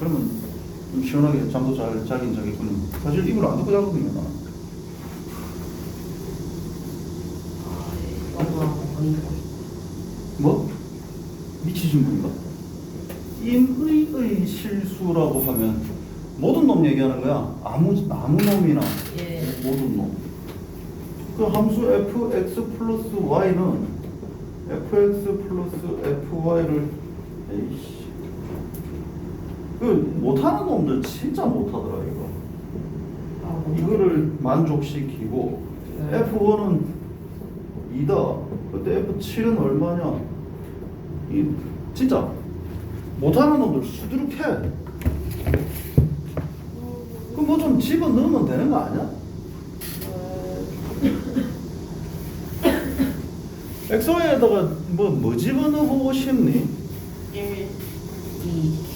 그러면 좀 시원하게 잠도 잘 자긴 자겠군요. 사실 이불 안 덮고 자거든요. 나는. 엄마 언니 뭐? 미치신 분인가? 임의의 실수라고 하면 모든 놈 얘기하는 거야. 아무 아무 놈이나 예 모든 놈. 그 함수 fx 플러스 y는 fx 플러스 fy를 에이씨. 그 못하는 놈들 진짜 못하더라 이거. 아, 뭐 이거를 만족시키고 네. F1은 2다. 그때 F7은 얼마냐? 이 진짜 못하는 놈들 수두룩해. 그럼 뭐 좀 집어 넣으면 되는 거 아니야? 엑소에다가 뭐, 뭐 집어 넣어 보고 싶니? 1 2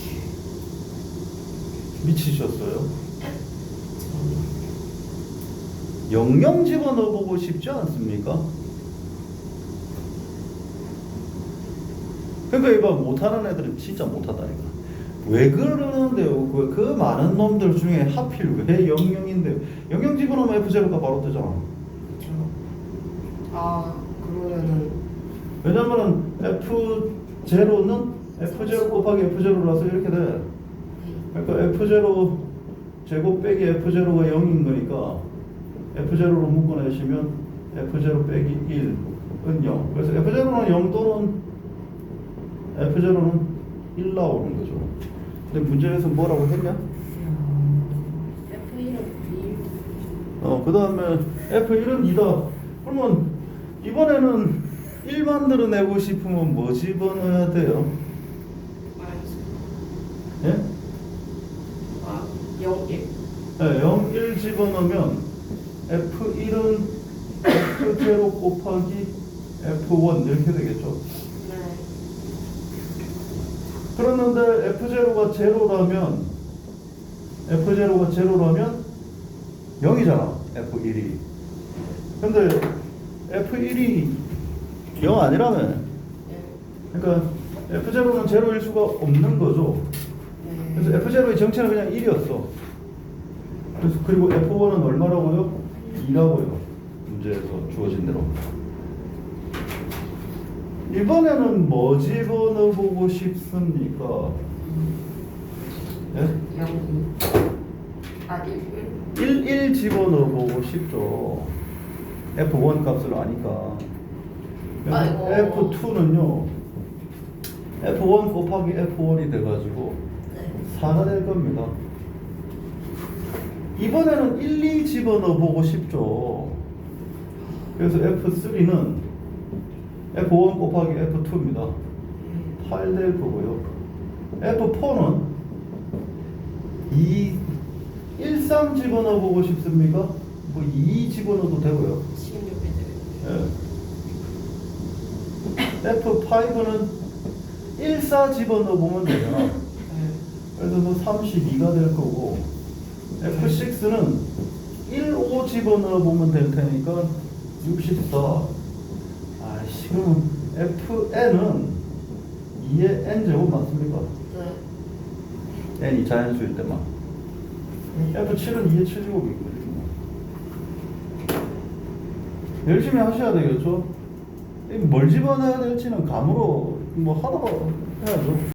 미치셨어요? 영영 집어 넣어보고 싶지 않습니까? 그러니까 이봐 못하는 애들은 진짜 못하다니까. 왜 그러는데요? 그, 그 많은 놈들 중에 하필 왜 영영인데 영영 집어넣으면 F0가 바로 뜨잖아. 아 그러면은 왜냐면은 F0는 F0 곱하기 F0라서 이렇게 돼. 그러니까 F0 제곱 빼기 F0가 0인 거니까 F0로 묶어내시면 F0 빼기 1은 0. 그래서 F0는 0 또는 F0는 1 나오는 거죠. 근데 문제에서 뭐라고 했냐? F1은 2 어, 그 다음에 F1은 2다. 그러면 이번에는 1 만들어내고 싶으면 뭐 집어넣어야 돼요? 예? 아0 1 네, 0, 1 집어넣으면 F1은 F0 곱하기 F1 이렇게 되겠죠. 네 그러는데 F0가 제로라면 F0가 제로라면 0이잖아. F1이. 근데 F1이 0 아니라며. 네. 그러니까 F0는 제로일 수가 없는 거죠. 네. 그래서 F0의 정체는 그냥 1이었어. 그래서 그리고 F1은 얼마라고요? 2라고요. 문제에서 주어진 대로. 이번에는 뭐 집어넣어 보고 싶습니까? 예? 0 2 아 1 1 1, 1 집어넣어 보고 싶죠. F1 값을 아니까. 아이고. F2는요. F1 곱하기 F1이 돼가지고 네. 4가 될 겁니다. 이번에는 1, 2 집어넣어 보고 싶죠. 그래서 F3는 F1 곱하기 F2입니다. 8될 거고요. F4는 2, 1, 3 집어넣어 보고 싶습니까? 뭐 2 집어넣어도 되고요. 16 F5는 1, 4 집어넣어 보면 되잖아. 네. 그래서 뭐 32가 될 거고 F6는 1, 5 집어넣어 보면 될 테니까 64 아이씨 그럼 FN은 2의 N제곱 맞습니까? 네. N이 자연수일 때만 F7은 2의 7제곱이거든요 열심히 하셔야 되겠죠? 이뭘 집어넣어야 될지는 감으로 뭐 하다가 해야죠